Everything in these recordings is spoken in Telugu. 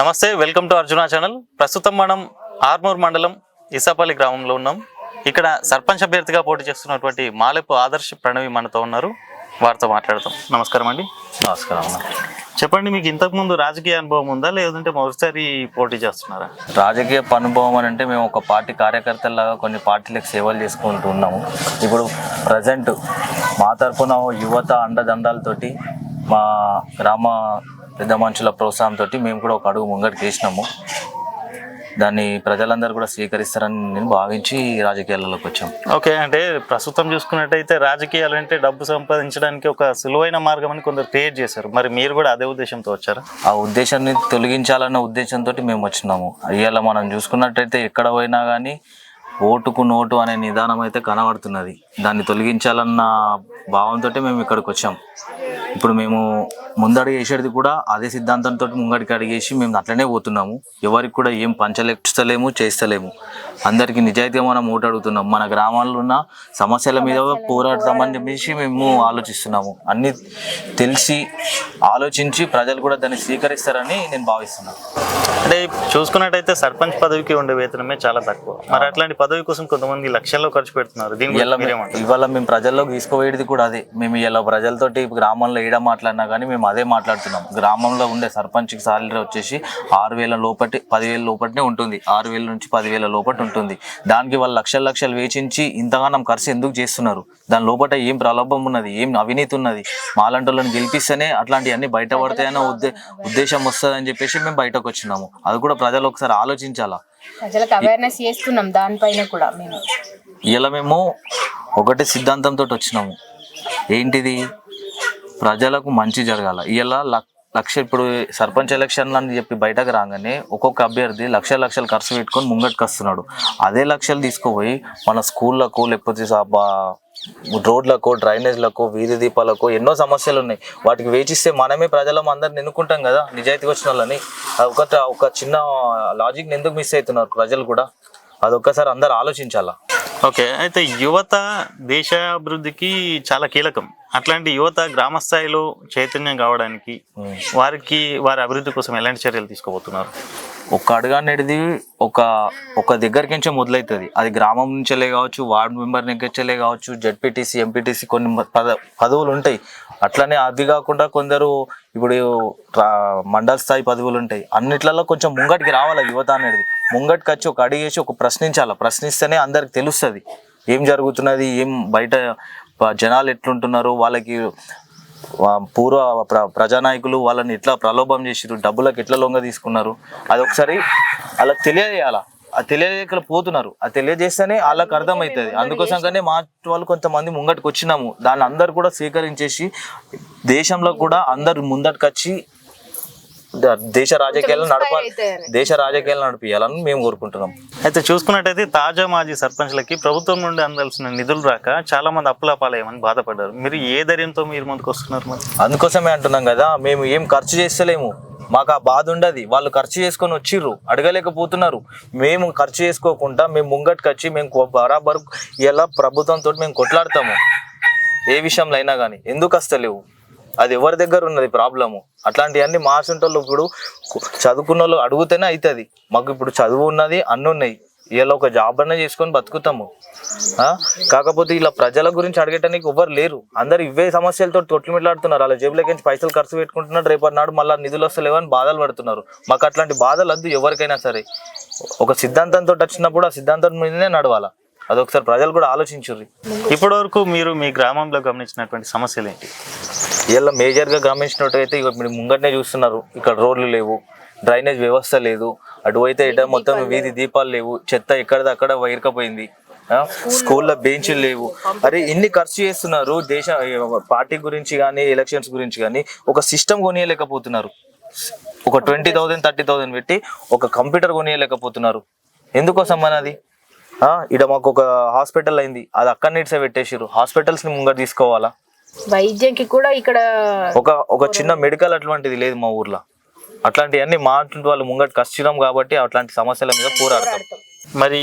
నమస్తే వెల్కమ్ టు అర్జున ఛానల్. ప్రస్తుతం మనం ఆర్మూర్ మండలం ఇసాపల్లి గ్రామంలో ఉన్నాం. ఇక్కడ సర్పంచ్ అభ్యర్థిగా పోటీ చేస్తున్నటువంటి మాలెపు ఆదర్శ్ ప్రణవి మనతో ఉన్నారు. వారితో మాట్లాడతాం నమస్కారం అండి. నమస్కారం చెప్పండి మీకు ఇంతకు ముందు రాజకీయ అనుభవం ఉందా? లేదంటే మొదటిసారి పోటీ చేస్తున్నారా? రాజకీయ అనుభవం అని అంటే మేము ఒక పార్టీ కార్యకర్తలాగా కొన్ని పార్టీలకు సేవలు చేసుకుంటూ ఉన్నాము. ఇప్పుడు ప్రజెంట్ మా తరపున యువత అండదండాలతోటి మా గ్రామ పెద్ద మనుషుల ప్రోత్సాహంతో మేము కూడా ఒక అడుగు ముంగటికి వేసినాము దాన్ని ప్రజలందరూ కూడా స్వీకరిస్తారని నేను భావించి రాజకీయాలలోకి వచ్చాం. ఓకే అంటే ప్రస్తుతం చూసుకున్నట్టయితే రాజకీయాలు అంటే డబ్బు సంపాదించడానికి ఒక సులువైన మార్గం అని కొందరు క్రియేట్ చేశారు. మరి మీరు కూడా అదే ఉద్దేశంతో వచ్చారా? ఆ ఉద్దేశాన్ని తొలగించాలన్న ఉద్దేశంతో మేము వచ్చినాము. ఇవాళ మనం చూసుకున్నట్టయితే ఎక్కడ పోయినా కానీ ఓటుకు నోటు అనే నిదానం అయితే కనబడుతున్నది. దాన్ని తొలగించాలన్న భావంతో మేము ఇక్కడికి వచ్చాం. ఇప్పుడు మేము ముందడుగు వేసేది కూడా అదే సిద్ధాంతంతో ముంగడికి అడిగేసి మేము అట్లనే పోతున్నాము. ఎవరికి కూడా ఏం పంచలేస్తలేము చేస్తలేము. అందరికీ నిజాయితీగా మనం ఓటు అడుగుతున్నాం. మన గ్రామాల్లో ఉన్న సమస్యల మీద పోరాడతామని చెప్పేసి మేము ఆలోచిస్తున్నాము. అన్ని తెలిసి ఆలోచించి ప్రజలు కూడా దాన్ని స్వీకరిస్తారని నేను భావిస్తున్నాను. అంటే చూసుకున్నట్టయితే సర్పంచ్ పదవికి ఉండే వేతనమే చాలా తక్కువ. మరి అట్లాంటి పదవి కోసం కొంతమంది లక్షల్లో ఖర్చు పెడుతున్నారు. దీని ఇవాళ మేము ప్రజల్లోకి తీసుకుపోయేది కూడా అదే. మేము ఇలా ప్రజలతోటి గ్రామంలో ఏడ మాట్లాడినా కానీ మేము అదే మాట్లాడుతున్నాం. గ్రామంలో ఉండే సర్పంచ్కి సాలరీ వచ్చేసి ఆరు వేల లోపటి పదివేల లోపటినే ఉంటుంది. ఆరు వేల నుంచి పదివేల లోపటి ఉంటుంది. దానికి వాళ్ళు లక్షల లక్షలు వేచించి ఇంతగానం ఖర్చు ఎందుకు చేస్తున్నారు? దాని లోపల ఏం ప్రలోభం ఉన్నది? ఏం అవినీతి ఉన్నది? మాలాంటి వాళ్ళని గెలిపిస్తేనే అట్లాంటివన్నీ బయటపడతాయన్న ఉద్దే ఉద్దేశం వస్తుందని చెప్పేసి మేము బయటకు వచ్చినాము. అది కూడా ప్రజలు ఒకసారి ఆలోచించాలా? ప్రజలకు అవేర్నెస్ చేస్తున్నాం దానిపైన కూడా మేము. ఇలా మేము ఒకటి సిద్ధాంతంతో వచ్చినాము. ఏంటిది? ప్రజలకు మంచి జరగాల. ఇలా లక్ష ఇప్పుడు సర్పంచ్ ఎలక్షన్లు అని చెప్పి బయటకు రాగానే ఒక్కొక్క అభ్యర్థి లక్ష లక్షలు ఖర్చు పెట్టుకొని ముంగటికి వస్తున్నాడు అదే లక్షలు తీసుకుపోయి మన స్కూళ్ళకు లేకపోతే రోడ్లకు డ్రైనేజ్లకు వీధి దీపాలకు ఎన్నో సమస్యలు ఉన్నాయి వాటికి వేచిస్తే మనమే ప్రజలం అందరిని నిన్నుకుంటాం కదా నిజాయితీగా వచ్చిన వాళ్ళని. అది ఒక ఒక చిన్న లాజిక్ని ఎందుకు మిస్ అవుతున్నారు ప్రజలు కూడా? అదొక్కసారి అందరు ఆలోచించాలా? ఓకే అయితే యువత దేశాభివృద్ధికి చాలా కీలకం. అట్లాంటి యువత గ్రామ స్థాయిలో చైతన్యం కావడానికి వారికి వారి అభివృద్ధి కోసం ఎలాంటి చర్యలు తీసుకోబోతున్నారు? ఒక అడుగు అనేది ఒక ఒక దగ్గరికి నుంచే మొదలవుతుంది అది గ్రామం నుంచెలే కావచ్చు వార్డ్ మెంబర్ నుంచెలే కావచ్చు జడ్పీటీసీ ఎంపీటీసీ కొన్ని పద పదవులు ఉంటాయి. అట్లనే అది కాకుండా కొందరు ఇప్పుడు మండల స్థాయి పదవులు ఉంటాయి. అన్నిట్లలో కొంచెం ముంగటికి రావాలి యువత అనేది? ముంగటికి వచ్చి ఒక అడిగేసి ఒక ప్రశ్నించాలి? ప్రశ్నిస్తేనే అందరికి తెలుస్తుంది. ఏం జరుగుతున్నది? ఏం బయట జనాలు ఎట్లుంటున్నారు? వాళ్ళకి పూర్వ ప్ర ప్రజానాయకులు వాళ్ళని ఎట్లా ప్రలోభం చేసిరు డబ్బులకు ఎట్లా లొంగ తీసుకున్నారు? అది ఒకసారి వాళ్ళకి తెలియజేయాల. అది తెలియజేయక పోతున్నారు. అది తెలియజేస్తేనే వాళ్ళకి అర్థమవుతుంది అందుకోసం కానీ మా వాళ్ళు కొంతమంది ముంగటికి వచ్చినాము దాన్ని అందరు కూడా స్వీకరించేసి దేశంలో కూడా అందరు ముందటికి వచ్చి దేశ రాజకీయాలను నడపాలి. దేశ రాజకీయాలను నడిపించాలని మేము కోరుకుంటున్నాం. అయితే చూసుకున్నట్టయితే తాజా మాజీ సర్పంచ్లకి ప్రభుత్వం నుండి అందాల్సిన నిధులు రాక చాలా మంది అప్పుల పాలయ్యమని బాధపడ్డారు. మీరు ఏ ధైర్యంతో మీరు ముందుకు వస్తున్నారు మరి? అందుకోసమే అంటున్నాం కదా మేము ఏం ఖర్చు చేస్తలేము. మాకు ఆ బాధ ఉండదు. వాళ్ళు ఖర్చు చేసుకొని వచ్చిర్రు అడగలేకపోతున్నారు. మేము ఖర్చు చేసుకోకుండా మేము ముంగటికి వచ్చి మేము బరాబర్ ఇలా ప్రభుత్వంతో మేము కొట్లాడతాము? ఏ విషయంలో అయినా కానీ ఎందుకు వస్తలేవు? అది ఎవరి దగ్గర ఉన్నది ప్రాబ్లము? అట్లాంటివన్నీ మార్చుంటోళ్ళు ఇప్పుడు చదువుకున్న వాళ్ళు అడిగితేనే అవుతుంది మాకు ఇప్పుడు చదువు ఉన్నది అన్నీ ఉన్నాయి. ఇలా ఒక జాబ్ అన్న చేసుకొని బతుకుతాము. కాకపోతే ఇలా ప్రజల గురించి అడగటానికి ఎవ్వరు లేరు. అందరు ఇవే సమస్యలతో తొట్లుమిట్లాడుతున్నారు అలా జేబులోకి నుంచి పైసలు ఖర్చు పెట్టుకుంటున్నారు. రేపటి నాడు మళ్ళీ నిధులు వస్తలేవని బాధలు పడుతున్నారు. మాకు అట్లాంటి బాధలు వద్దు ఎవరికైనా సరే. ఒక సిద్ధాంతంతో వచ్చినప్పుడు ఆ సిద్ధాంతం మీదనే నడవాలా. అదొకసారి ప్రజలు కూడా ఆలోచించుర్రి. ఇప్పటి వరకు మీరు మీ గ్రామంలో గమనించినటువంటి సమస్యలు ఏంటి? ఇలా మేజర్గా గమనించినట్టయితే ఇక మీరు ముంగటనే చూస్తున్నారు ఇక్కడ రోడ్లు లేవు డ్రైనేజ్ వ్యవస్థ లేదు అటువైతే ఇట మొత్తం వీధి దీపాలు లేవు చెత్త ఎక్కడిది అక్కడ వైరకపోయింది ఆ, స్కూల్లో బెంచ్లు లేవు. అరే ఇన్ని ఖర్చు చేస్తున్నారు దేశ పార్టీ గురించి కానీ ఎలక్షన్స్ గురించి కానీ ఒక సిస్టమ్ కొనియలేకపోతున్నారు. ఒక ట్వంటీ థౌసండ్ థర్టీ థౌసండ్ పెట్టి ఒక కంప్యూటర్ కొనియలేకపోతున్నారు. ఎందుకోసం మనది ఇక్కడ మాకు ఒక హాస్పిటల్ అయింది అది అక్కడి నుంచే పెట్టేసారు హాస్పిటల్స్ని ముంగట తీసుకోవాలా? వైద్యంకి కూడా ఇక్కడ ఒక ఒక చిన్న మెడికల్ అటువంటిది లేదు మా ఊర్లో. అట్లాంటివన్నీ మా వాళ్ళు ముంగట కష్టం కాబట్టి అట్లాంటి సమస్యల మీద పోరాడతాం. మరి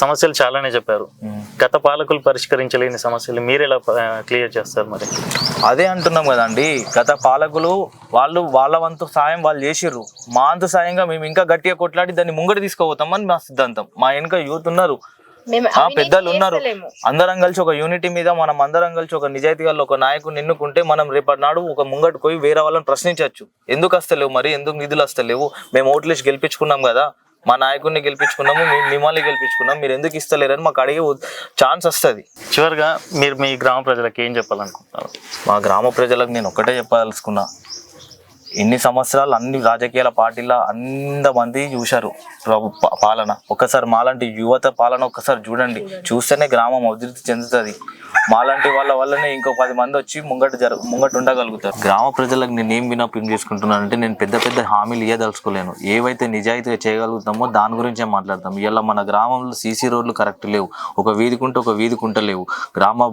సమస్యలు చాలానే చెప్పారు. గత పాలకులు పరిష్కరించలేని సమస్యలు మీరు ఎలా క్లియర్ చేస్తారు మరి? అదే అంటున్నాం కదండి గత పాలకులు వాళ్ళు వాళ్ళ వంతు సాయం వాళ్ళు చేసిర్రు. మా అంతు సాయంగా మేము ఇంకా గట్టిగా కొట్లాడి దాన్ని ముంగటి తీసుకుపోతామని మా సిద్ధాంతం. మా వెనుక యూత్ ఉన్నారు. ఆ పెద్దలు ఉన్నారు. అందరం కలిసి ఒక యూనిటీ మీద మనం అందరం కలిసి ఒక నిజాయితీగా ఒక నాయకుని ఎన్నుకుంటే మనం రేపటి నాడు ఒక ముంగటి పోయి వేరే వాళ్ళని ప్రశ్నించవచ్చు. ఎందుకు వస్తలేవు మరి? ఎందుకు నిధులు వస్తలేవు? మేము ఓట్లేసి గెలిపించుకున్నాం కదా. మా నాయకుడిని గెలిపించుకున్నాము మేము మిమ్మల్ని గెలిపించుకున్నాం మీరు ఎందుకు ఇస్తలేరని మాకు అడిగే ఛాన్స్ వస్తుంది. చివరిగా మీరు మీ గ్రామ ప్రజలకు ఏం చెప్పాలనుకుంటున్నారు? మా గ్రామ ప్రజలకు నేను ఒకటే చెప్పదలుచుకున్నా. ఇన్ని సంవత్సరాలు అన్ని రాజకీయాల పార్టీల అందమంది చూశారు. ప్రభు పాలన. ఒకసారి మాలాంటి యువత పాలన ఒకసారి చూడండి. చూస్తేనే గ్రామం అభివృద్ధి చెందుతుంది. మాలాంటి వాళ్ళ వల్లనే ఇంకో పది మంది వచ్చి ముంగట జర ముంగట ఉండగలుగుతారు. గ్రామ ప్రజలకు నేను ఏం వినపం చేసుకుంటున్నానంటే నేను పెద్ద పెద్ద హామీలు ఇవ్వదలుచుకోలేను ఏవైతే నిజాయితీగా చేయగలుగుతామో దాని గురించే మాట్లాడతాం. ఇలా మన గ్రామంలో సీసీ రోడ్లు కరెక్ట్ లేవు. ఒక వీధికుంటే ఒక వీధికుంట లేవు గ్రామ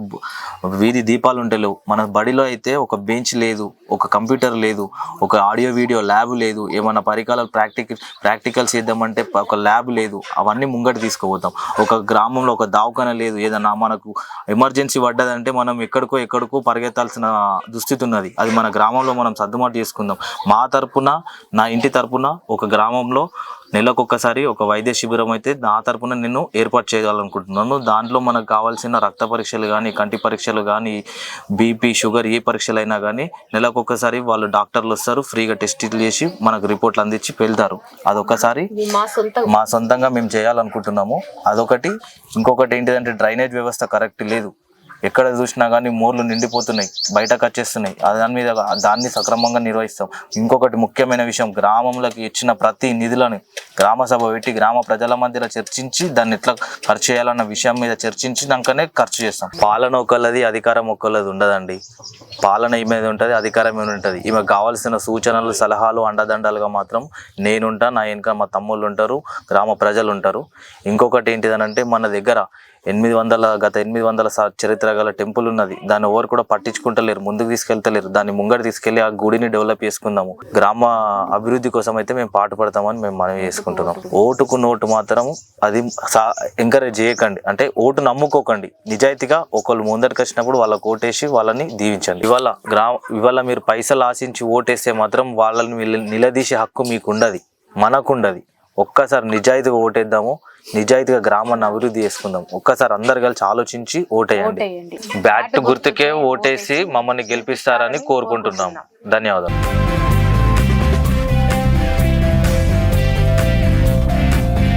వీధి దీపాలు ఉండలేవు మన బడిలో అయితే ఒక బెంచ్ లేదు ఒక కంప్యూటర్ లేదు ఒక ఆడియో వీడియో ల్యాబ్ లేదు. ఏమైనా పరికరాలు ప్రాక్టికల్ ప్రాక్టికల్స్ చేద్దామంటే ఒక ల్యాబ్ లేదు. అవన్నీ ముంగట తీసుకుపోతాం. ఒక గ్రామంలో ఒక దవాఖాన లేదు. ఏదన్నా మనకు ఎమర్జెన్సీ పడ్డదంటే మనం ఎక్కడికో ఎక్కడికో పరిగెత్తాల్సిన దుస్థితి ఉన్నది. అది మన గ్రామంలో మనం సర్దుబాటు చేసుకుందాం. మా తరపున నా ఇంటి తరపున ఒక గ్రామంలో నెలకొకసారి ఒక వైద్య శిబిరం అయితే నా తరపున నేను ఏర్పాటు చేయాలనుకుంటున్నాను. దాంట్లో మనకు కావాల్సిన రక్త పరీక్షలు కానీ కంటి పరీక్షలు కానీ బీపీ షుగర్ ఏ పరీక్షలు అయినా కానీ నెలకొకసారి వాళ్ళు డాక్టర్లు వస్తారు. ఫ్రీగా టెస్టులు చేసి మనకు రిపోర్ట్లు అందించి వెళ్తారు అదొకసారి మా సొంతంగా మేము చేయాలనుకుంటున్నాము. అదొకటి. ఇంకొకటి ఏంటిదంటే డ్రైనేజ్ వ్యవస్థ కరెక్ట్ లేదు. ఎక్కడ చూసినా కానీ మోర్లు నిండిపోతున్నాయి బయటకు వచ్చేస్తున్నాయి. దాని మీద దాన్ని సక్రమంగా నిర్వహిస్తాం. ఇంకొకటి ముఖ్యమైన విషయం గ్రామంలోకి ఇచ్చిన ప్రతి నిధులను గ్రామ సభ పెట్టి గ్రామ ప్రజల మధ్యలో చర్చించి దాన్ని ఎట్లా ఖర్చు చేయాలన్న విషయం మీద చర్చించినాకనే ఖర్చు చేస్తాం. పాలన ఒకళ్ళది అధికారం ఒకళ్ళది ఉండదండి. పాలన ఈ మీద ఉంటుంది అధికారం మీద ఉంటుంది. ఈమె కావాల్సిన సూచనలు సలహాలు అండదండలుగా మాత్రం నేనుంటా నా వెనుక మా తమ్ముళ్ళు ఉంటారు గ్రామ ప్రజలు ఉంటారు. ఇంకొకటి ఏంటిదనంటే మన దగ్గర ఎనిమిది వందల గత ఎనిమిది వందల చరిత్ర గల టెంపుల్ ఉన్నది. దాన్ని ఎవరు కూడా పట్టించుకుంటలేరు ముందుకు తీసుకెళ్తలేరు. దాన్ని ముంగట తీసుకెళ్ళి ఆ గుడిని డెవలప్ చేసుకుందాము. గ్రామ అభివృద్ధి కోసం అయితే మేము పాటుపడతామని మేము మనవి చేసుకుంటున్నాం. ఓటుకు నోటు మాత్రం అది ఎంకరేజ్ చేయకండి. అంటే ఓటు నమ్ముకోకండి. నిజాయితీగా ఒకళ్ళు ముందరికి వచ్చినప్పుడు వాళ్ళకి ఓటేసి వాళ్ళని దీవించండి. ఇవాళ గ్రామ ఇవాళ మీరు పైసలు ఆశించి ఓటేస్తే మాత్రం వాళ్ళని నిలదీసే హక్కు మీకు ఉండదు మనకుండదు. ఒక్కసారి నిజాయితీగా ఓటేద్దాము. నిజాయితీగా గ్రామాన్ని అభివృద్ధి చేసుకుందాం. ఒక్కసారి అందరు కలిసి ఆలోచించి ఓటేయండి. బ్యాట్ గుర్తుకే ఓటేసి మమ్మల్ని గెలిపిస్తారని కోరుకుంటున్నాం. ధన్యవాదాలు.